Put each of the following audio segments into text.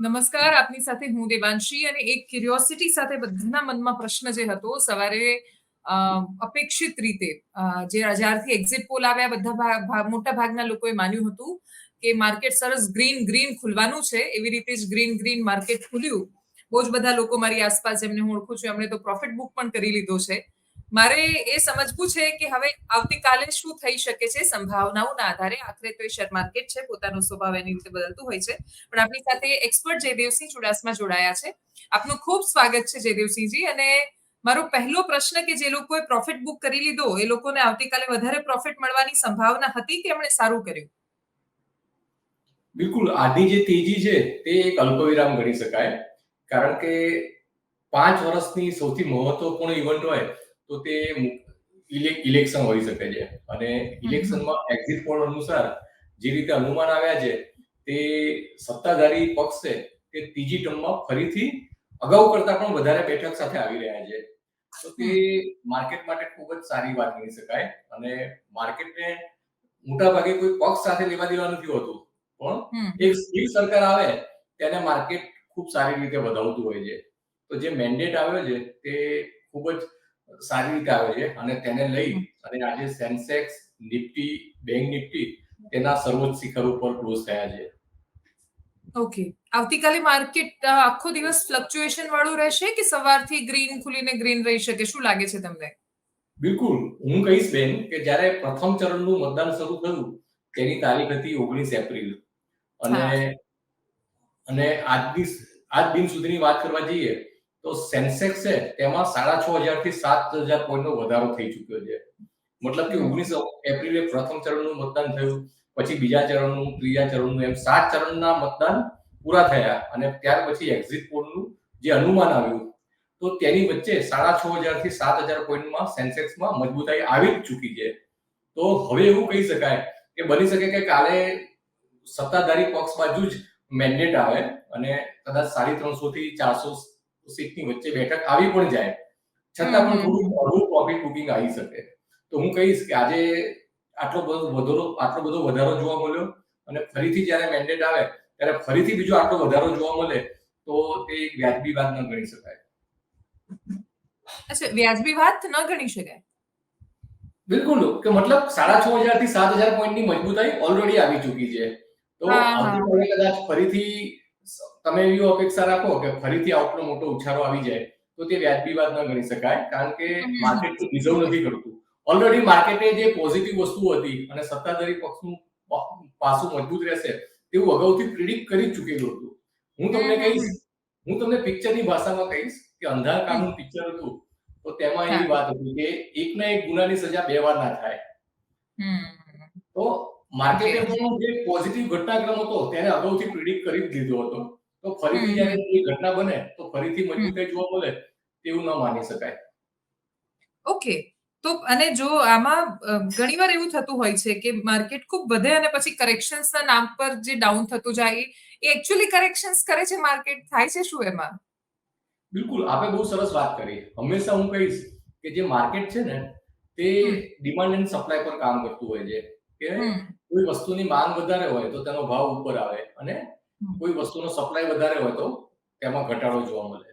નમસ્કાર, આપની સાથે હું દેવાંશી અને એક ક્યુરિયોસિટી સાથે બધાના મનમાં પ્રશ્ન જે હતો, સવારે અપેક્ષિત રીતે જે જ્યારથી એક્ઝિટ પોલ આવ્યા, બધા મોટા ભાગના લોકોએ માન્યું હતું કે માર્કેટ સરસ ગ્રીન ગ્રીન ખુલવાનું છે, એવી રીતે જ ગ્રીન ગ્રીન માર્કેટ ખુલ્યું. બહુ જ બધા લોકો મારી આસપાસ જેમને હું ઓળખું છું, એમણે તો પ્રોફિટ બુક પણ કરી લીધો છે. મારે એ સમજવું છે કે હવે આવતીકાલે શું થઈ શકે છે સંભાવનાઓના આધારે. આખરે તો એ શેર માર્કેટ છે, પોતાનો સ્વભાવ એની રીતે બદલતું હોય છે. પણ આપણી સાથે એક્સપર્ટ જયદેવસિંહ ચુડાસમા જોડાયા છે. આપનું ખૂબ સ્વાગત છે જયદેવસિંહજી. અને મારો પહેલો પ્રશ્ન કે જે લોકોએ પ્રોફિટ બુક કરી લીધો, એ લોકોને આવતીકાલે વધારે પ્રોફિટ મળવાની સંભાવના હતી કે એમણે સારું કર્યું? બિલકુલ. આજની જે તેજી છે તે એક અલ્પવિરામ ગણી શકાય. કારણ કે પાંચ વર્ષની સૌથી મહત્વપૂર્ણ ઇવેન્ટ હોય તો તે ઇલેક્શન હોઈ શકે છે. અને ઇલેક્શનમાં એક્ઝિટ પોલ અનુસાર જે રીતે અનુમાન આવ્યા છે તે સત્તાધારી પક્ષ છે તે ત્રીજી ટર્મમાં ફરીથી અગાઉ કરતા પણ વધારે બેઠક સાથે આવી રહ્યા છે. તો તે માર્કેટ માટે ખૂબ જ સારી વાત ગણી શકાય. અને માર્કેટને મોટા ભાગે કોઈ પક્ષ સાથે લેવા દેવા નથી હોતું. પણ એક સ્થિર સરકાર આવે તેને માર્કેટ ખૂબ સારી રીતે વધાવતું હોય છે. તો જે મેન્ડેટ આવ્યો છે તે ખૂબ જ સારી રીતે આવે છે અને તેને લઈ અને આજે સેન્સેક્સ નિફ્ટી બેંક નિફ્ટી તેના સર્વોચ્ચ શિખર ઉપર ક્લોઝ થયા છે. ઓકે આવતીકાલે માર્કેટ આખો દિવસ ફ્લક્ચ્યુએશન વાળું રહેશે કે સવારથી ગ્રીન ખુલીને ગ્રીન રહી શકે? શું લાગે છે તમને? બિલકુલ. હું કહીશ બેન કે જ્યારે પ્રથમ ચરણનું મતદાન શરૂ થયું તેની તારીખ હતી ઓગણીસ એપ્રિલ. અને અને અને આજની આજ દિન સુધીની વાત કરવા જઈએ તો સેન્સેક્સ છે, તેમાં સાડા છ હજારથી સાત હજાર પોઈન્ટનો વધારો થઈ ચુક્યો છે મતલબ કે. ઓગણીસ એપ્રિલે પ્રથમ ચરણનું મતદાન થયું, પછી બીજા ચરણનું, ત્રીજા ચરણનું, એમ સાત ચરણના મતદાન પૂરા થયા અને ત્યાર પછી એક્ઝિટ પોલનું જે અનુમાન આવ્યું, તો તેની વચ્ચે સાડા છ હજારથી સાત હજાર પોઈન્ટમાં સેન્સેક્સમાં મજબૂતાઈ આવી જ ચૂકી છે તો હવે એવું કહી શકાય કે બની શકે કે કાલે સત્તાધારી પક્ષ બાજુ જ મેન્ડેટ આવે અને કદાચ સાડી ત્રણસો થી ચારસો સીટની વચ્ચે બેઠક આવી પણ જાય છતાં પણ થોડું મોડું પ્રોફિટ બુકિંગ આવી શકે. તો હું કહીશ કે આજે આટલો બધો વધારો આટલો બધો વધારો જોવા મળ્યો અને ફરીથી જ્યારે મેન્ડેટ આવે ત્યારે ફરીથી બીજો આટલો વધારો જોવા મળે તો તે એક વ્યાજબી વાત ન ગણી શકાય. અચ્છા વ્યાજબી વાત ન ગણી શકાય? બિલકુલ કે મતલબ સાડા છ હજારથી સાત હજાર પોઈન્ટની મજબૂતાઈ ઓલરેડી આવી ચૂકી છે. તો કદાચ ફરીથી તમે એવી અપેક્ષા રાખો કે ફરીથી આટલો મોટો ઉછાળો આવી જાય તો તે વ્યાજબી વાત ન ગણી શકાય કારણ કે. માર્કેટ ડિઝર્વ નથી કરતું. ઓલરેડી માર્કેટે જે પોઝિટિવ વસ્તુ હતી અને સત્તાધારી પક્ષનું પાસું મજબૂત રહેશે તેવું અગાઉથી પ્રિડિક્ટ કરી ચૂકેલું હતું. હું તમને કહીશ હું તમને પિક્ચરની ભાષામાં કહીશ કે અંધાર કામનું પિક્ચર હતું તો તેમાં એવી વાત હતી કે એકના એક ગુનાની સજા બે વાર ના થાય. તો માર્કેટે. જે પોઝિટિવ ઘટનાક્રમ હતો તેને અગાઉથી પ્રિડિક્ટ કરી જ દીધો હતો. તો ફરીથી જ્યારે એ ઘટના બને તો ફરીથી મજબૂતાઈ જોવા મળે તેવું ન માની શકાય. ઓકે તો અને જો આમાં ઘણીવાર એવું થતું હોય છે કે માર્કેટ ખૂબ વધે અને પછી કરેક્શન્સના નામ પર જે ડાઉન થતું જાય એ એકચ્યુઅલી કરેક્શન્સ કરે છે માર્કેટ? થાય છે શું એમાં? બિલકુલ. આપણે બહુ સરસ વાત કરી. હંમેશા હું કહીશ કે જે માર્કેટ છે ને તે. ડિમાન્ડ એન્ડ સપ્લાય પર કામ કરતું હોય છે. કે. કોઈ વસ્તુની માંગ વધારે હોય તો તેનો ભાવ ઉપર આવે અને કોઈ વસ્તુનો સપ્લાય વધારે હોય તો તેમાં ઘટાડો જોવા મળે.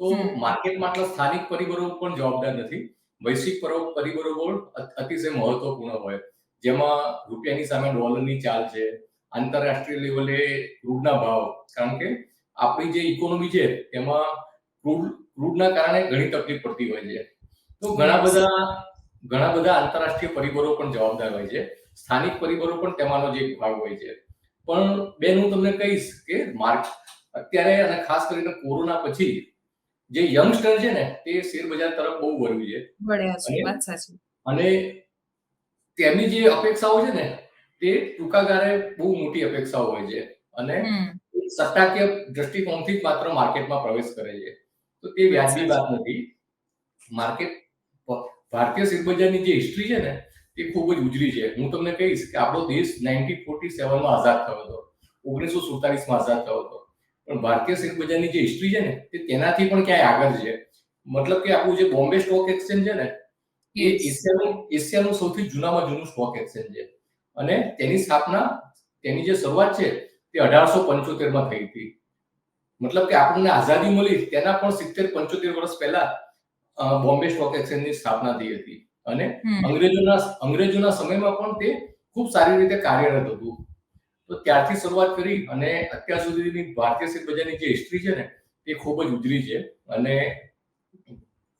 તો માર્કેટમાં માર્કેટ માત્ર સ્થાનિક પરિબળો પણ જવાબદાર નથી. વૈશ્વિક પરિબળો પણ અતિશય મહત્વપૂર્ણ હોય. જેમાં રૂપિયાની સામે ડોલરની ચાલ છે. આંતરરાષ્ટ્રીય લેવલે ક્રૂડના ભાવ. કારણ કે આપણી જે ઇકોનોમી છે તેમાં ક્રૂડ ક્રૂડના કારણે ઘણી તકલીફ પડતી હોય છે. તો ઘણા બધા ઘણા બધા આંતરરાષ્ટ્રીય પરિબળો પણ જવાબદાર હોય છે. સ્થાનિક પરિબળો પણ તેમાંનો જે ભાગ હોય છે. પણ બેન હું તમને કહીશ કે માર્ક અત્યારે અને ખાસ કરીને કોરોના પછી જે યંગસ્ટર છે ને તે શેર બજાર તરફ બહુ વળ્યું છે. અને- તેમની જે અપેક્ષાઓ છે ને તે ટૂંકા ગાળે બહુ મોટી અપેક્ષાઓ હોય છે. અને સત્તાકીય દ્રષ્ટિકોણથી જ માત્ર માર્કેટમાં પ્રવેશ કરે છે. તો તે વ્યાજબી વાત નથી. માર્કેટ ભારતીય શેરબજારની જે હિસ્ટ્રી છે ને તે ખૂબ જ ઉજળી છે. હું તમને કહીશ કે આપણો દેશ નાઇન્ટીન ફોર્ટી સેવનમાં આઝાદ થયો હતો. ઓગણીસો સુડતાલીસમાં આઝાદ થયો હતો. પણ ભારતીય શેરબજારની જે હિસ્ટ્રી છે ને તે તેનાથી પણ ક્યાંય આગળ છે. મતલબ કે આપણું જે બોમ્બે સ્ટોક એક્સચેન્જ છે ને એ. એશિયાનું એશિયાનું સૌથી જૂનામાં જૂનું સ્ટોક એક્સચેન્જ છે. અને તેની સ્થાપના તેની જે શરૂઆત છે તે અઢારસો પંચોતેરમાં થઈ હતી. મતલબ કે આપણને આઝાદી મળી તેના પણ સિત્તેર પંચોતેર વર્ષ પહેલા બોમ્બે સ્ટોક એક્સચેન્જની સ્થાપના થઈ હતી. અને અંગ્રેજોના અંગ્રેજોના સમયમાં પણ તે ખૂબ સારી રીતે કાર્યરત હતું. તો ત્યારથી શરૂઆત કરી અને અત્યાર સુધીની ભારતીય શેર બજારની જે હિસ્ટ્રી છે ને તે ખૂબ જ ઉજળી છે અને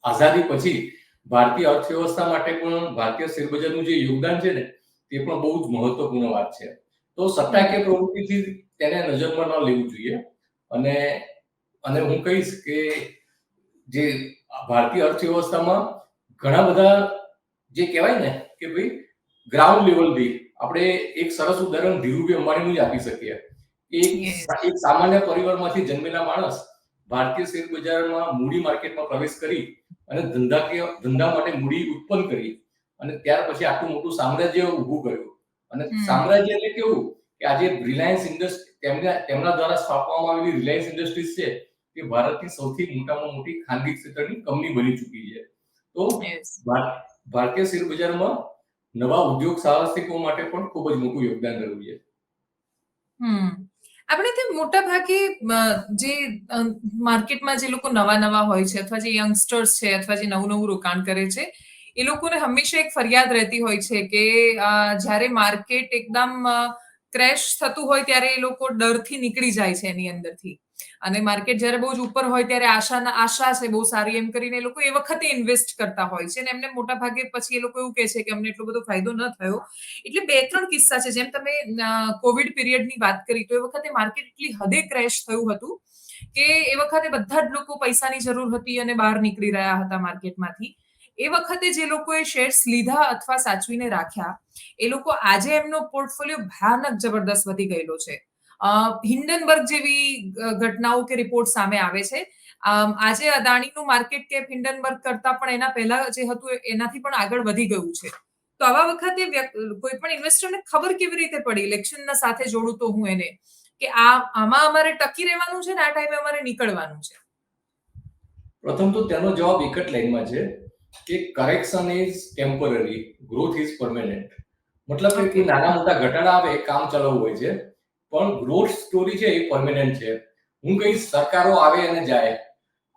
આઝાદી પછી ભારતીય અર્થવ્યવસ્થા માટે પણ ભારતીય શેર બજારનું જે યોગદાન છે ને તે પણ બહુ જ મહત્વપૂર્ણ વાત છે. તો સત્તાકીય પ્રવૃત્તિથી તેને નજરમાં ન લેવું જોઈએ અને અને હું કહીશ કે જે ભારતીય અર્થવ્યવસ્થામાં ઘણા બધા જે કહેવાય ને કે ભાઈ ગ્રાઉન્ડ લેવલથી આપણે એક સરસ ઉદાહરણ ધીરુભાઈ અંબાણીનું જ આપી શકીએ. એક એક સામાન્ય પરિવારમાંથી જન્મેલા માણસ ભારતીય શેર બજારમાં મૂડી માર્કેટમાં પ્રવેશ કરી અને ધંધાકીય ધંધા માટે મૂડી ઉત્પન્ન કરી અને ત્યાર પછી આટલું મોટું સામ્રાજ્ય ઊભું કર્યું. અને સામ્રાજ્ય એટલે કેવું કે આજે રિલાયન્સ ઇન્ડસ્ટ્રી તેમના તેમના દ્વારા સ્થાપવામાં આવેલી રિલાયન્સ ઇન્ડસ્ટ્રીઝ છે તે ભારતની સૌથી મોટામાં મોટી ખાનગી ક્ષેત્રની કંપની બની ચૂકી છે. તો ભારતીય શેર નવા ઉદ્યોગ સાહસિકો માટે પણ ખૂબ જ મોટું યોગદાન રહ્યું છે. આપણે તે મોટા ભાગે જે માર્કેટમાં જે લોકો નવા નવા હોય છે અથવા જે યંગસ્ટર્સ છે અથવા જે નવું નવું રોકાણ કરે છે, એ લોકોને હંમેશા એક ફરિયાદ રહેતી હોય છે કે જ્યારે માર્કેટ એકદમ ક્રેશ થતું હોય ત્યારે એ લોકો ડરથી નીકળી જાય છે એની અંદરથી. અને માર્કેટ જ્યારે બહુ જ ઉપર હોય ત્યારે આશાના આશા છે, બહુ સારી એમ કરીને એ લોકો એ વખતે ઇન્વેસ્ટ કરતા હોય છે અને એમને મોટા ભાગે પછી એ લોકો એવું કહે છે કે અમને એટલો બધો ફાયદો ન થયો. એટલે બે ત્રણ કિસ્સા છે, જેમ તમે કોવિડ પીરિયડની વાત કરી, તો એ વખતે માર્કેટ એટલી હદે ક્રેશ થયું હતું કે એ વખતે બધા જ લોકો પૈસાની જરૂર હતી અને બહાર નીકળી રહ્યા હતા માર્કેટમાંથી. એ વખતે જે લોકોએ શેર્સ લીધા અથવા સાચવીને રાખ્યા, એ લોકો આજે એમનો પોર્ટફોલિયો ભયાનક જબરદસ્ત વધી ગયેલો છે. હિન્ડનબર્ગ જેવી ઘટનાઓ કે રિપોર્ટ સામે આવે છે. આજે અદાણીનું માર્કેટ કેપ હિન્ડનબર્ગ કરતા પણ એના પહેલા જે હતું એનાથી પણ આગળ વધી ગયું છે. તો આવા વખતે કોઈ પણ ઇન્વેસ્ટરને ખબર કેવી રીતે પડી? ઇલેક્શનના સાથે જોડું તો હું એને. કે આ આમાં અમારે ટકી રહેવાનું છે ને આ ટાઈમે અમારે નીકળવાનું છે. પ્રથમ તો તેનો જવાબ એક જ લાઈનમાં છે કે correction is temporary growth is permanent મતલબ કે નાના મોટા ઘટાડા આવે કામ ચલાવવું હોય છે પણ ગ્રોથ સ્ટોરી છે એ પરમેનન્ટ છે. હું કહીશ સરકારો આવે અને જાય.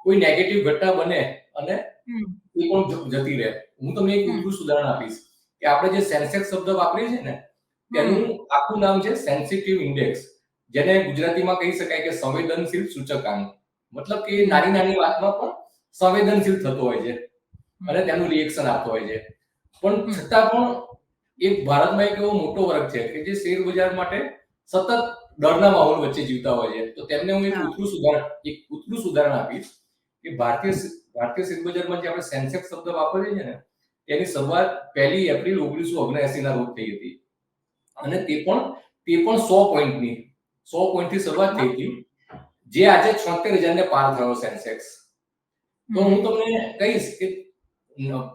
કોઈ નેગેટિવ ઘટના બને અને એ પણ જતી રહે. હું તમને એક બીજું ઉદાહરણ આપીશ કે આપણે જે સેન્સેક્સ શબ્દ વાપરીએ છીએ ને તેનું આખું નામ છે સેન્સિટિવ ઇન્ડેક્સ જેને ગુજરાતીમાં કહી શકાય કે સંવેદનશીલ સૂચકાંક. મતલબ કે નાની નાની વાતમાં પણ સંવેદનશીલ થતો હોય છે અને તેનું રિએક્શન આપતો હોય છે. પણ છતાં પણ એક ભારતમાં એક એવો મોટો વર્ગ છે કે જે શેર બજાર માટે સતત ડરના માહોલ વચ્ચે જીવતા હોય છે. તો તેમને હું એક ઉતરું સુધારણ એક ઉતરું સુધારણ આપીશ કે ભારતીય ભારતીય શેર બજારમાં જે આપણે સેન્સેક્સ શબ્દ વાપરીએ છીએ ને તેની શરૂઆત પહેલી એપ્રિલ ઓગણીસો ઓગણએસી ના રોજ થઈ હતી. અને તે પણ તે પણ સો પોઈન્ટની સો પોઈન્ટથી શરૂઆત થઈ હતી. જે આજે છોતેર હજારને પાર થયો સેન્સેક્સ. તો હું તમને કહીશ કે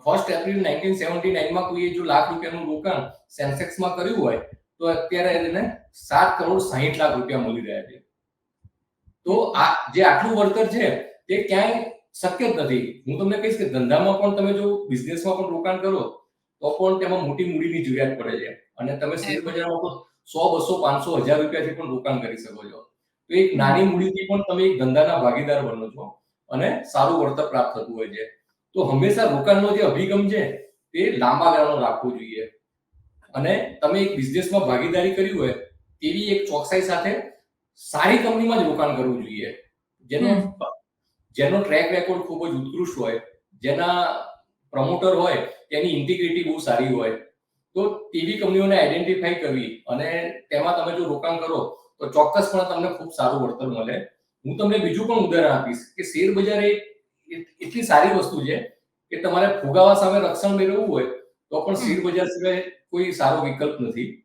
ફર્સ્ટ એપ્રિલ નાઇન્ટીન સેવન્ટી નાઇનમાં કોઈએ જો લાખ રૂપિયાનું રોકાણ સેન્સેક્સમાં કર્યું હોય તો અત્યારે એને સાત કરોડ સાહીઠ લાખ રૂપિયા મળી રહ્યા છે. તો આ જે આટલું વળતર છે, તે ક્યાંય શક્ય જ નથી. હું તમને કહીશ કે ધંધામાં પણ તમે જો બિઝનેસમાં પણ રોકાણ કરો, તો પણ તેમાં મોટી મૂડીની જરૂરિયાત પડે છે. અને તમે શેર બજારમાં તો સો, બસો, પાંચસો, હજાર રૂપિયાથી પણ રોકાણ કરી શકો છો. તો એક નાની મૂડીથી પણ તમે એક ધંધાના ભાગીદાર બનો છો અને સારું વળતર પ્રાપ્ત થતું હોય છે. તો હંમેશા રોકાણનો જે અભિગમ છે, તે લાંબા ગાળાનો રાખવો જોઈએ. અને તમે એક બિઝનેસમાં ભાગીદારી કરી હોય તેવી એક ચોકસાઈ સાથે સારી કંપનીમાં જ રોકાણ કરવું જોઈએ. જેનો જેનો ટ્રેક રેકોર્ડ ખૂબ જ ઉત્કૃષ્ટ હોય જેના પ્રમોટર હોય તેની ઇન્ટિગ્રિટી બહુ સારી હોય. તો તેવી કંપનીઓને આઈડેન્ટિફાઈ કરવી અને તેમાં તમે જો રોકાણ કરો તો ચોક્કસપણે તમને ખૂબ સારું વળતર મળે. હું તમને બીજું પણ ઉદાહરણ આપીશ કે શેર બજાર એ એટલી સારી વસ્તુ છે કે તમારે ફુગાવા સામે રક્ષણ મેળવવું હોય તો પણ શેર બજાર સિવાય કોઈ સારો વિકલ્પ નથી.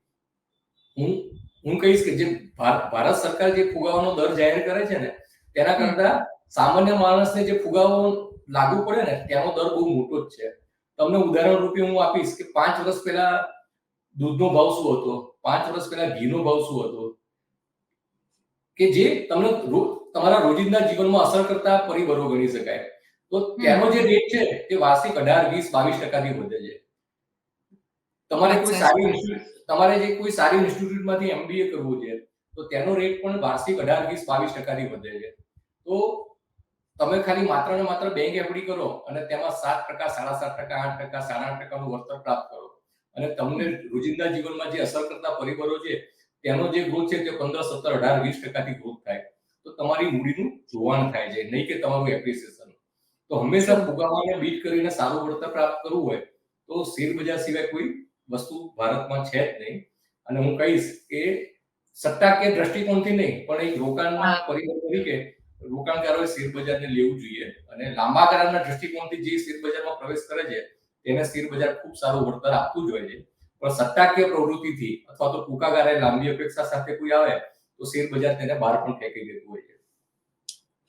હું હું કહીશ કે જે ભાર- ભારત સરકાર જે ફુગાવાનો દર જાહેર કરે છે ને તેના કરતા સામાન્ય માણસને જે ફુગાવો લાગુ પડે ને તેનો દર બહુ મોટો જ છે. તમને ઉદાહરણ રૂપે હું આપીશ કે પાંચ વર્ષ પહેલા દૂધનો ભાવ શું હતો? પાંચ વર્ષ પહેલા ઘીનો ભાવ શું હતો? કે જે તમને તમારા રોજિંદા જીવનમાં અસર કરતા પરિબળો ગણી શકાય. તો તેનો જે રેટ છે તે વાર્ષિક અઢાર વીસ બાવીસ ટકાથી વધે છે. તમારે કોઈ સારી તમારે જે કોઈ સારી ઇન્સ્ટિટ્યૂટમાંથી એમબીએ કરવું છે તો તેનો રેટ પણ વાર્ષિક અઢાર વીસ બાવીસ ટકાથી વધે છે. તો તમે ખાલી માત્ર ને માત્ર બેંક એફડી કરો અને તેમાં સાત ટકા સાડા સાત ટકા આઠ ટકા સાડા આઠ ટકાનું વળતર પ્રાપ્ત કરો. અને તમને રોજિંદા જીવનમાં જે અસર કરતા પરિબળો છે તેનો જે ગ્રોથ છે તે પંદર સત્તર અઢાર વીસ ટકાથી ગ્રોથ થાય. તો તમારી મૂડીનું જોવાણ થાય છે નહીં કે તમારું એપ્રિસિએશન તો હંમેશા ફુગાવાને બીટ કરીને સારું વળતર પ્રાપ્ત કરવું હોય તો શેર બજાર સિવાય કોઈ વસ્તુ ભારતમાં છે જ નહીં. અને હું કહીશ કે સટ્ટાકીય દ્રષ્ટિકોણથી નહીં પણ એક રોકાણના પરિબળ તરીકે રોકાણકારોએ શેરબજારને લેવું જોઈએ. અને લાંબા ગાળાના દ્રષ્ટિકોણથી જે શેરબજારમાં પ્રવેશ કરે છે તેને શેરબજાર ખૂબ સારું વળતર આપવું જોઈએ છે. પણ સત્તાકીય પ્રવૃત્તિથી અથવા તો ટૂંકા ગાળે લાંબી અપેક્ષા સાથે કોઈ આવે તો શેર બજાર તેને બહાર પણ ફેંકી દેતું હોય છે.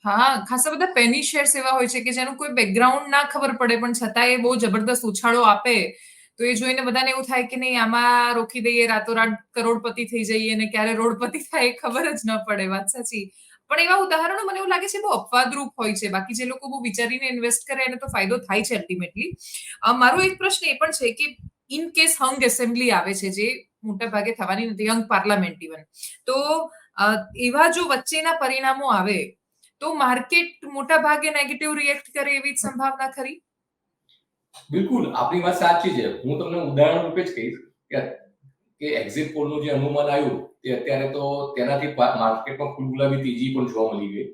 હા ખાસા બધા પેની શેર્સ એવા હોય છે કે જેનું કોઈ બેકગ્રાઉન્ડ ના ખબર પડે પણ છતાં એ બહુ જબરદસ્ત ઉછાળો આપે. તો એ જોઈને બધાને એવું થાય કે નહીં, આમાં રોકી દઈએ, રાતોરાત કરોડપતિ થઈ જઈએ અને ક્યારે રોડપતિ થાય ખબર જ ન પડે, વાત સાચી. પણ એવા ઉદાહરણો મને એવું લાગે છે બહુ અપવાદરૂપ હોય છે. બાકી જે લોકો બહુ વિચારીને ઇન્વેસ્ટ કરે એને તો ફાયદો થાય છે અલ્ટિમેટલી મારો એક પ્રશ્ન એ પણ છે કે ઇન કેસ હંગ એસેમ્બલી આવે છે, જે મોટા ભાગે થવાની નથી યંગ પાર્લામેન્ટ ઇવન તો એવા જો વચ્ચેના પરિણામો આવે, તો માર્કેટ મોટા ભાગે નેગેટિવ રિએક્ટ કરે એવી જ સંભાવના ખરી? બિલકુલ આપણી વાત સાચી છે. હું તમને ઉદાહરણ રૂપે જ કહીશ કે કે એક્ઝિટ પોલનું જે અનુમાન આવ્યું તે અત્યારે તો તેનાથી માર્કેટમાં ફૂલ ગુલાબી તેજી પણ જોવા મળી ગઈ.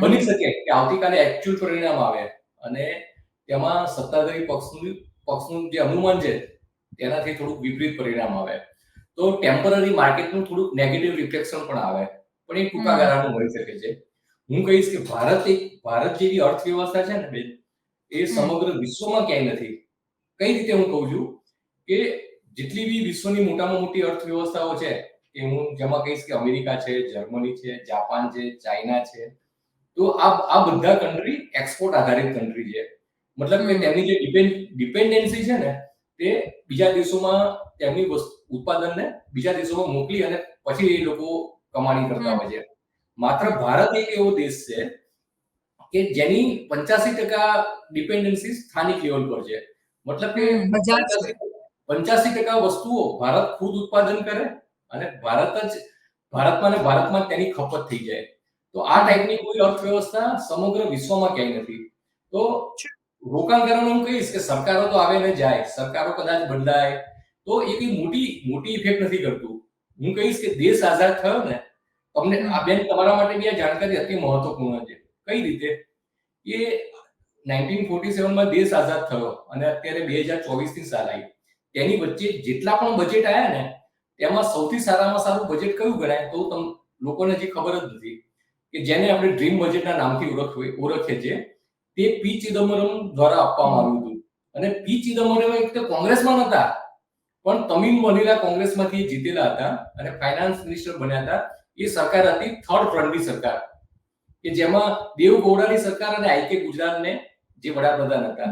બની શકે કે આવતીકાલે એકચ્યુઅલ પરિણામ આવે અને તેમાં સત્તાધારી પક્ષનું પક્ષનું જે અનુમાન છે તેનાથી થોડુંક વિપરીત પરિણામ આવે. તો ટેમ્પરરી માર્કેટનું થોડુંક નેગેટિવ રિફ્લેક્શન પણ આવે. પણ એ ટૂંકા. ગાળાનું હોઈ શકે છે. હું કહીશ કે ભારત એક ભારત જેવી અર્થવ્યવસ્થા છે ને બેન એ સમગ્ર વિશ્વમાં ક્યાંય નથી. કઈ રીતે હું કહું છું કે જેટલી બી વિશ્વની મોટામાં મોટી અર્થવ્યવસ્થાઓ છે કે હું જેમાં કહીશ કે અમેરિકા છે જર્મની છે જાપાન છે ચાઇના છે તો આ આ બધા કન્ટ્રી એક્સપોર્ટ આધારિત કન્ટ્રી છે. મતલબ કે. તેમની જે ડિપેન્ડન્સી છે ને તે બીજા દેશોમાં તેમની ઉત્પાદનને બીજા દેશોમાં મોકલી અને પછી એ લોકો કમાણી કરતા હોય છે. માત્ર ભારત એક એવો દેશ છે કે જેની પંચ્યાસી ટકા ડિપેન્ડન્સી સ્થાનિક લેવલ પર છે. મતલબ કે હમ, બજાર છે. પંચ્યાસી ટકા વસ્તુઓ ભારત ખુદ ઉત્પાદન કરે અને ભારત જ ભારતમાં ને ભારતમાં જ તેની ખપત થઈ જાય. તો આ ટાઈપની કોઈ અર્થવ્યવસ્થા સમગ્ર વિશ્વમાં ક્યાંય નથી. તો રોકાણકારોને હું કહીશ કે સરકારો તો આવે ને જાય. સરકારો કદાચ બદલાય. તો એ કઈ મોટી મોટી ઇફેક્ટ નથી કરતું. હું કહીશ કે દેશ આઝાદ થયો ને તમને આ બેન તમારા માટે બી આ જાણકારી અતિ મહત્વપૂર્ણ છે. કઈ રીતે? એ નાઇન્ટીન ફોર્ટી સેવનમાં દેશ આઝાદ થયો અને અત્યારે બે હજાર ચોવીસની સાલ આવી. તેની વચ્ચે જેટલા પણ બજેટ આવ્યા ને, તેમાં સૌથી સારામાં સારું બજેટ કયું ગણાય તો તમ લોકોને હજી ખબર જ નથી. કે જેને આપણે ડ્રીમ બજેટના નામથી ઓળખીએ ઓળખીએ છીએ તે પી ચિદમ્બરમ દ્વારા આપવામાં આવ્યું હતું. અને પી ચિદમ્બરમ એક તો કોંગ્રેસમાં નતા પણ તમિલ મનીલા કોંગ્રેસમાંથી જીતેલા હતા અને ફાઇનાન્સ મિનિસ્ટર બન્યા હતા. એ સરકાર હતી થર્ડ ફ્રન્ટની સરકાર. કે જેમાં દેવ ગૌડાની સરકાર અને આઈકે ગુજરાતને જે વડાપ્રધાન હતા.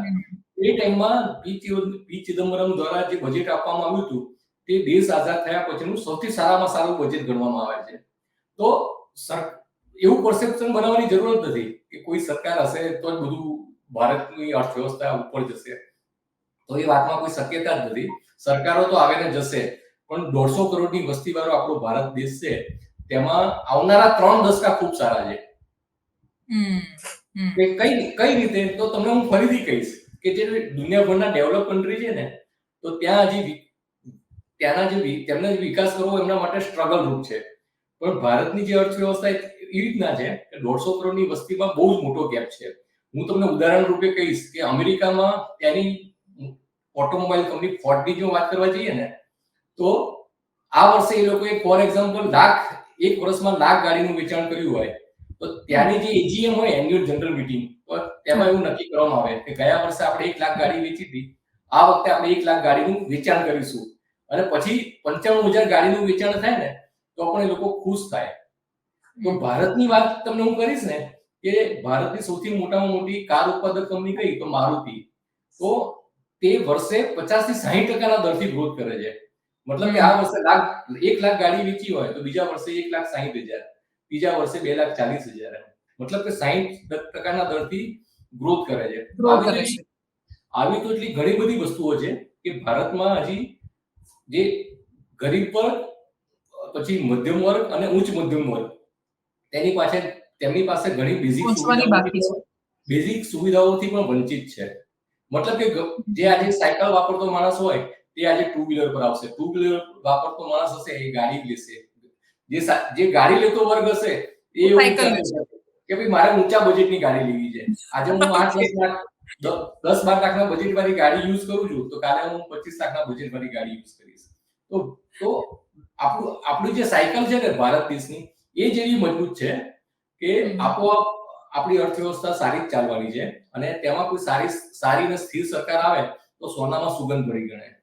એ ટાઈમમાં પી ચિદમ્બરમ દ્વારા જે બજેટ આપવામાં આવ્યું હતું, તે દેશ આઝાદ થયા પછીનું સૌથી સારામાં સારું બજેટ ગણવામાં આવે છે. તો એવું પરસેપ્શન બનાવવાની જરૂર જ નથી કે કોઈ સરકાર હશે તો જ બધું ભારતની અર્થવ્યવસ્થા ઉપર જશે. તો એ વાતમાં કોઈ શક્યતા જ નથી. સરકારો તો આવે ને જશે, પણ દોઢસો કરોડની વસ્તી વાળો આપણો ભારત દેશ છે, તેમાં આવનારા ત્રણ દશકા ખૂબ સારા છે. કે કઈ કઈ રીતે? તો તમને હું ફરીથી કહીશ કે જે દુનિયાભરના ડેવલપ કન્ટ્રી છે ને, તો ત્યાં હજી ત્યાંના જે તેમને વિકાસ કરવો એમના માટે સ્ટ્રગલ રૂપ છે. પણ ભારતની જે અર્થવ્યવસ્થા એ રીતના છે કે દોઢસો કરોડની વસ્તીમાં બહુ જ મોટો ગેપ છે. હું તમને ઉદાહરણ રૂપે કહીશ કે અમેરિકામાં ત્યાંની ઓટોમોબાઈલ કંપની ફોર્ડની જો વાત કરવા જઈએ ને, તો આ વર્ષે એ લોકોએ, ફોર એક્ઝામ્પલ, લાખ, એક વર્ષમાં લાખ ગાડીનું વેચાણ કર્યું હોય. તો ત્યાંની જે એજીએમ હોય એન્યુઅલ જનરલ મીટિંગ તેમાં એવું નક્કી કરવામાં આવે કે ગયા વર્ષે આપણે એક લાખ ગાડી વેચી હતી. આ વખતે આપણે એક લાખ ગાડીનું વેચાણ કરીશું. અને પછી પંચાણું હજાર ગાડીનું વેચાણ થાય ને, તો પણ એ લોકો ખુશ થાય. તો ભારતની વાત તમને હું કરીશ ને, કે ભારતની સૌથી મોટામાં મોટી કાર ઉત્પાદક કંપની કઈ? તો મારુતિ. તો તે વર્ષે પચાસથી સાહીઠ ટકાના દરથી ગ્રોથ કરે છે. મતલબ કે આ વર્ષે લાખ, એક લાખ ગાડી વેચી હોય, તો બીજા વર્ષે એક લાખ સાહીઠ હજાર. ત્રીજા વર્ષે બે લાખ ચાલીસ હજાર મતલબ કે સાહીઠ ટકાના દરથી ગ્રોથ કરે છે. આવી તો એટલી ઘણી બધી વસ્તુઓ છે કે ભારતમાં હજી જે ગરીબ વર્ગ પછી મધ્યમ વર્ગ અને ઉચ્ચ મધ્યમ વર્ગ તેની પાછળ તેમની પાસે ઘણી બેઝિક બેઝિક સુવિધાઓથી પણ વંચિત છે. મતલબ કે જે આજે સાયકલ વાપરતો માણસ હોય તે આજે ટુ વ્હીલર પર આવશે. ટુ વ્હીલર વાપરતો માણસ હશે એ ગાડી લેશે. જે જે ગાડી લેતો વર્ગ હશે એ કે ભાઈ મારે ઊંચા બજેટની ગાડી લેવી છે. આજે હું આઠ દસ લાખ દસ બાર લાખના બજેટ વાળી ગાડી યુઝ કરું છું તો કાલે હું પચીસ લાખના બજેટ વાળી ગાડી યુઝ કરીશ. તો તો આપણું આપણું જે સાયકલ છે ને ભારત દેશની એ જેવી મજબૂત છે કે આપોઆપ આપણી અર્થવ્યવસ્થા સારી જ ચાલવાની છે અને તેમાં કોઈ સારી સારી અને સ્થિર સરકાર આવે તો સોનામાં સુગંધ ભરી ગણાય.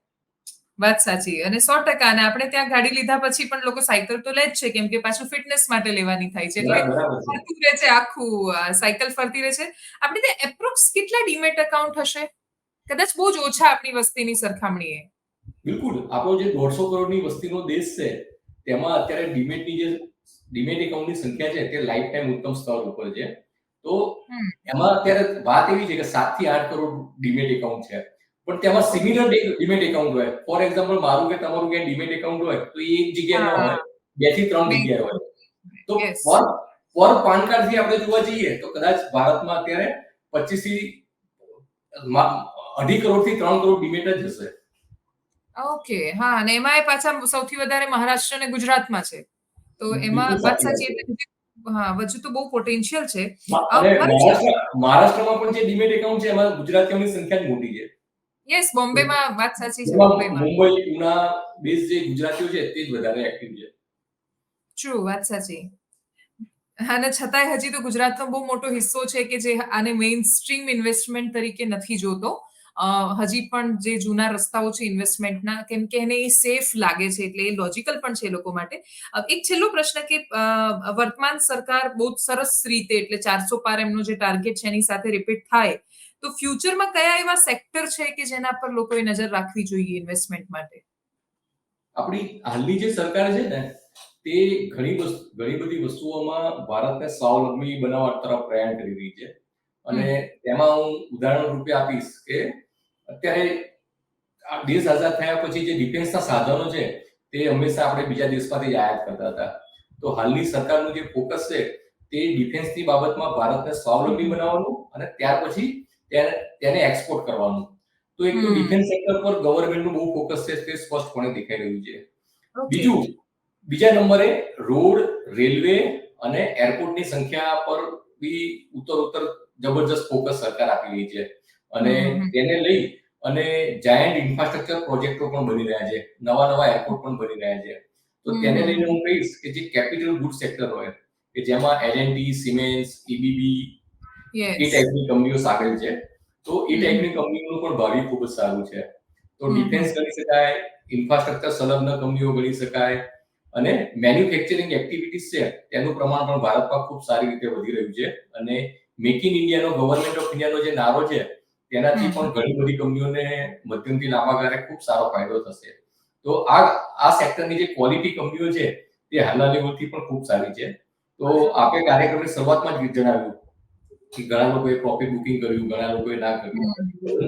વાત સાચી. અને સો ટકા અને આપણે ત્યાં ગાડી લીધા પછી પણ લોકો સાયકલ તો લે જ છે કેમ કે પાછું ફિટનેસ માટે લેવાની થાય છે. એટલે ફરતું રહે છે આખું સાયકલ ફરતી રહે છે. આપણે ત્યાં એપ્રોક્સ કેટલા ડીમેટ એકાઉન્ટ હશે? કદાચ બહુ જ ઓછા આપણી વસ્તીની સરખામણીએ. બિલકુલ. આપણો જે દોઢસો કરોડની વસ્તીનો દેશ છે તેમાં અત્યારે ડીમેટની જે ડીમેટ એકાઉન્ટની સંખ્યા છે તે લાઈફ ટાઈમ ઉત્તમ સ્તર ઉપર છે. તો એમાં અત્યારે વાત એવી છે કે સાતથી આઠ કરોડ ડીમેટ એકાઉન્ટ છે. પણ તેમાં સિમિલર ડીમેટ એકાઉન્ટ હોય. ફોર એક્ઝામ્પલ મારું કે તમારું ક્યાંય ડીમેટ એકાઉન્ટ હોય તો એ એક જગ્યાએ ન હોય. બેથી ત્રણ. જગ્યાએ હોય. તો ફોર પર પાન કાર્ડથી આપણે જોવા જઈએ તો કદાચ ભારતમાં અત્યારે પચીસથી અઢી કરોડથી ત્રણ કરોડ ડીમેટ જ હશે. ઓકે હા અને એમાં એ પાછા સૌથી વધારે મહારાષ્ટ્ર અને ગુજરાતમાં છે. તો એમાં પાછા વાત સાચી હા હજુ તો બહુ પોટેન્શિયલ છે. મહારાષ્ટ્રમાં પણ જે ડીમેટ એકાઉન્ટ છે એમાં ગુજરાતીઓની સંખ્યા જ મોટી છે. યસ બોમ્બેમાં વાત સાચી છે બોમ્બેમાં મુંબઈ પુના બેઝ જે ગુજરાતીઓ છે તે જ વધારે એક્ટિવ છે. ટ્રુ વાત સાચી. અને છતાંય હજી તો ગુજરાતનો બહુ મોટો હિસ્સો છે કે જે આને મેઇન સ્ટ્રીમ ઇન્વેસ્ટમેન્ટ તરીકે નથી જોતો. હજી પણ જે જૂના રસ્તાઓ છે ઇન્વેસ્ટમેન્ટના કેમ કે એને એ સેફ લાગે છે એટલે એ લોજિકલ પણ છે એ લોકો માટે. એક છેલ્લો પ્રશ્ન કે વર્તમાન સરકાર બહુ સરસ રીતે એટલે ચારસો પાર એમનો જે ટાર્ગેટ છે એની સાથે રિપીટ થાય તો ફ્યુચરમાં કયા એવા સેક્ટર છે કે જેના પર લોકોએ નજર રાખવી જોઈએ ઇન્વેસ્ટમેન્ટ માટે? આપણી હાલની જે સરકાર છે ને તે ઘણી ઘણી બધી વસ્તુઓમાં ભારતને સ્વાવલંબી બનાવવા તરફ પ્રયાણ કરી રહી છે. અને તેમાં હું ઉદાહરણ રૂપે આપીશ કે અત્યારે આ દેશ આઝાદ થયા પછી જે ડિફેન્સના સાધનો છે તે હંમેશા આપણે બીજા દેશમાંથી આયાત કરતા હતા. તો હાલની સરકારનું જે ફોકસ છે તે ડિફેન્સની બાબતમાં ભારતને સ્વાવલંબી બનાવવાનું અને ત્યાર પછી તેને તેને એક્સપોર્ટ કરવાનું. તો એક તો ડિફેન્સ સેક્ટર પર ગવર્મેન્ટનું બહુ ફોકસ છે તે સ્પષ્ટપણે દેખાઈ રહ્યું છે. બીજું બીજા નંબરે રોડ રેલવે અને એરપોર્ટની સંખ્યા પર બી ઉત્તર ઉત્તર જબરજસ્ત ફોકસ સરકાર આપી રહી છે. અને. તેને લઈ અને જાયન્ટ ઇન્ફ્રાસ્ટ્રક્ચર પ્રોજેક્ટો પણ બની રહ્યા છે. નવા નવા એરપોર્ટ પણ બની રહ્યા છે. તો તેને લઈને હું કહીશ કે જે કેપિટલ ગુડ સેક્ટર હોય કે જેમાં એલએનટી સિમેન્સ ઈબીબી એ ટાઈપની કંપનીઓ સામેલ છે. તો એ ટાઈપની કંપનીઓનું પણ ભાવિ ખૂબ જ સારું છે. તો ડિફેન્સ ગણી શકાય ઇન્ફ્રાસ્ટ્રક્ચર સંલગ્ન કંપનીઓ ગણી શકાય અને મેન્યુફેક્ચરિંગ એક્ટિવિટીઝ છે તેનું પ્રમાણ પણ ભારતમાં ખૂબ સારી રીતે વધી રહ્યું છે. અને મેક ઇન ઇન્ડિયાનો ગવર્મેન્ટ ઓફ ઇન્ડિયાનો જે નારો છે તેનાથી પણ ઘણી બધી કંપનીઓને મધ્યમથી લાંબા ગાળે ખૂબ સારો ફાયદો થશે. તો આ આ સેક્ટરની જે ક્વોલિટી કંપનીઓ છે તે હાલના લેવલથી પણ ખૂબ સારી છે. તો આપણે કાર્યક્રમની શરૂઆતમાં જ જણાવ્યું. કે ઘણા લોકોએ પ્રોફિટ બુકિંગ કર્યું ઘણા લોકોએ ના કર્યું.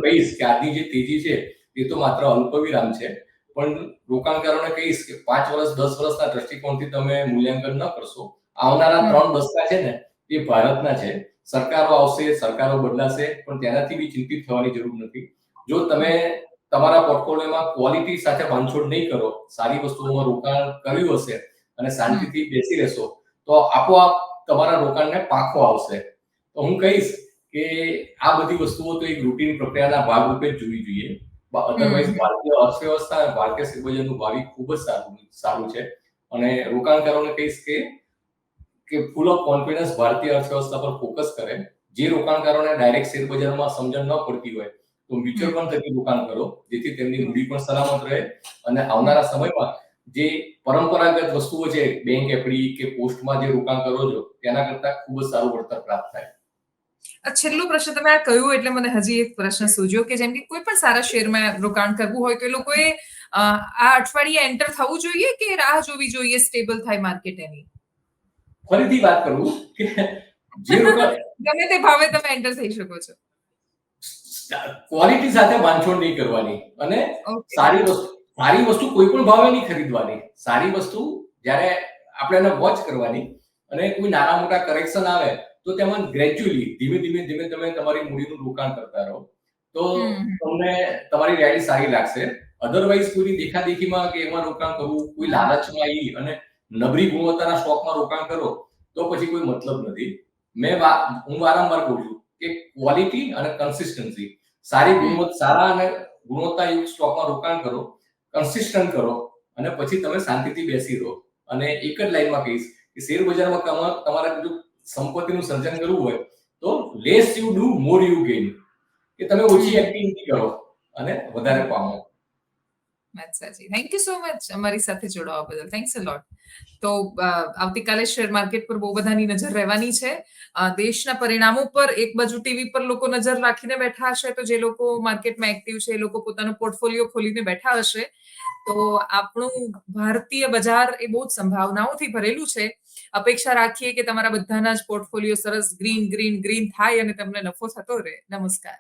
કહીશ કે આજની જે તેજી છે એ તો માત્ર અલ્પવિરામ છે. પણ રોકાણકારોને કહીશ કે પાંચ વર્ષ દસ વર્ષના દ્રષ્ટિકોણથી તમે મૂલ્યાંકન ન કરશો. આવનારા ત્રણ દસકા છે ને એ ભારતના છે. સરકારો આવશે સરકારો બદલાશે પણ તેનાથી બી ચિંતિત થવાની જરૂર નથી. જો તમે તમારા પોર્ટફોલિયોમાં ક્વોલિટી સાથે બાંધછોડ નહીં કરો સારી વસ્તુઓમાં રોકાણ કર્યું હશે અને શાંતિથી બેસી રહેશો તો આપોઆપ તમારા રોકાણને પાંખો આવશે. તો હું કહીશ કે આ બધી વસ્તુઓ તો એક રૂટીન પ્રક્રિયાના ભાગ રૂપે જ જોવી જોઈએ. અધરવાઇઝ ભારતીય અર્થવ્યવસ્થા ભારતીય શેરબજારનું ભાવિ ખૂબ જ સારું સારું છે. અને રોકાણકારોને કહીશ કે કે ફૂલ ઓફ કોન્ફિડન્સ ભારતીય અર્થવ્યવસ્થા પર ફોકસ કરે. જે રોકાણકારોને ડાયરેક્ટ શેરબજારમાં સમજણ ન પડતી હોય તો મ્યુચ્યુઅલ ફંડ થકી રોકાણ કરો જેથી તેમની મૂડી પણ સલામત રહે. અને આવનારા સમયમાં જે પરંપરાગત વસ્તુઓ છે બેંક એફડી કે પોસ્ટમાં જે રોકાણ કરો છો તેના કરતા ખૂબ જ સારું વળતર પ્રાપ્ત થાય. છેલ્લો પ્રશ્ન તમે આ કહ્યું એટલે મને હજી એક પ્રશ્ન સૂજ્યો કે જેમ કે કોઈ પણ સારા શેરમાં રોકાણ કરવું હોય તો એ લોકોએ આ અઠવાડિયે એન્ટર થવું જોઈએ કે રાહ જોવી જોઈએ સ્ટેબલ થાય માર્કેટ એની? ફરીથી વાત કરું કે જે ગમે તે ભાવે તમે એન્ટર થઈ શકો છો. ક્વોલિટી સાથે બાંધછોડ નહીં કરવાની અને સારી વસ્તુ સારી વસ્તુ કોઈ પણ ભાવે નહીં ખરીદવાની. સારી વસ્તુ જ્યારે આપણે એને વોચ કરવાની અને કોઈ નાના મોટા કરેક્શન આવે તો તેમાં ગ્રેજ્યુઅલી ધીમે ધીમે ધીમે તમે તમારી મૂડીનું રોકાણ કરતા રહો. તો તમને તમારી રેડી સારી લાગશે. અધરવાઇઝ કોઈ દેખાદેખીમાં કે એમાં રોકાણ કરવું કોઈ લાલચમાં આવી અને નબળી ગુણવત્તાના સ્ટોકમાં રોકાણ કરો તો પછી કોઈ મતલબ નથી. મેં હું વારંવાર કહું છું કે ક્વોલિટી અને કન્સિસ્ટન્સી સારી ગુણવત્તા સારા અને ગુણવત્તાયુક્ત સ્ટોકમાં રોકાણ કરો કન્સિસ્ટન્ટ કરો અને પછી તમે શાંતિથી બેસી રહો. અને એક જ લાઈનમાં કહીશ કે શેર બજારમાં તમા- તમારે જો સંપત્તિનું સર્જન કરવું હોય તો less you do more you gain કે તમે ઓછી એક્ટિવિટી કરો અને વધારે પામો. સાચી. થેન્ક યુ સો મચ અમારી સાથે જોડાવા બદલ. થેન્ક્સ અ લોટ તો આવતીકાલે શેર માર્કેટ પર બહુ બધાની નજર રહેવાની છે. દેશના પરિણામો પર એક બાજુ ટીવી પર લોકો નજર રાખીને બેઠા હશે તો જે લોકો માર્કેટમાં એક્ટિવ છે એ લોકો પોતાનો પોર્ટફોલિયો ખોલીને બેઠા હશે. તો આપણું ભારતીય બજાર એ બહુ જ સંભાવનાઓથી ભરેલું છે. અપેક્ષા રાખીએ કે તમારા બધાના જ પોર્ટફોલિયો સરસ ગ્રીન ગ્રીન ગ્રીન થાય અને તમને નફો થતો રહે. નમસ્કાર.